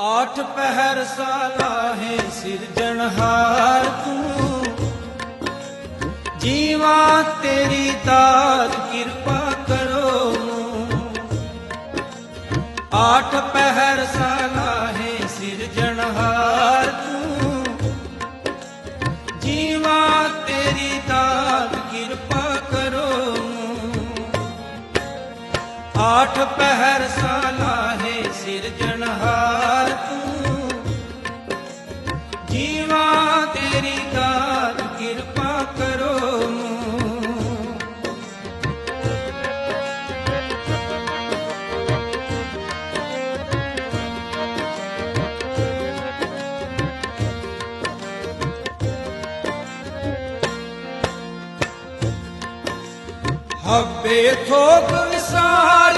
ਆਠ ਪਹਿਰ ਸਾਲਾਹੇ ਸਿਰਜਣਹਾਰ ਤੂੰ। ਜੀਵਾ ਤੇਰੀ ਦਾਤ ਕਿਰਪਾ ਕਰੋ ਆਠ ਪਹਿਰ ਸਾਲਾਹੇ ਸਿਰਜਣਹਾਰ ਤੂੰ। ਜੀਵਾ ਤੇਰੀ ਦਾਤ ਕਿਰਪਾ ਕਰੋ ਆਠ ਪਹਿਰ ਸਾਲ ਤੇਰੀ ਦਾਤ ਕਿਰਪਾ ਕਰੋ ਹੱਬੇ ਥੋਕ ਵਿਸਾਰ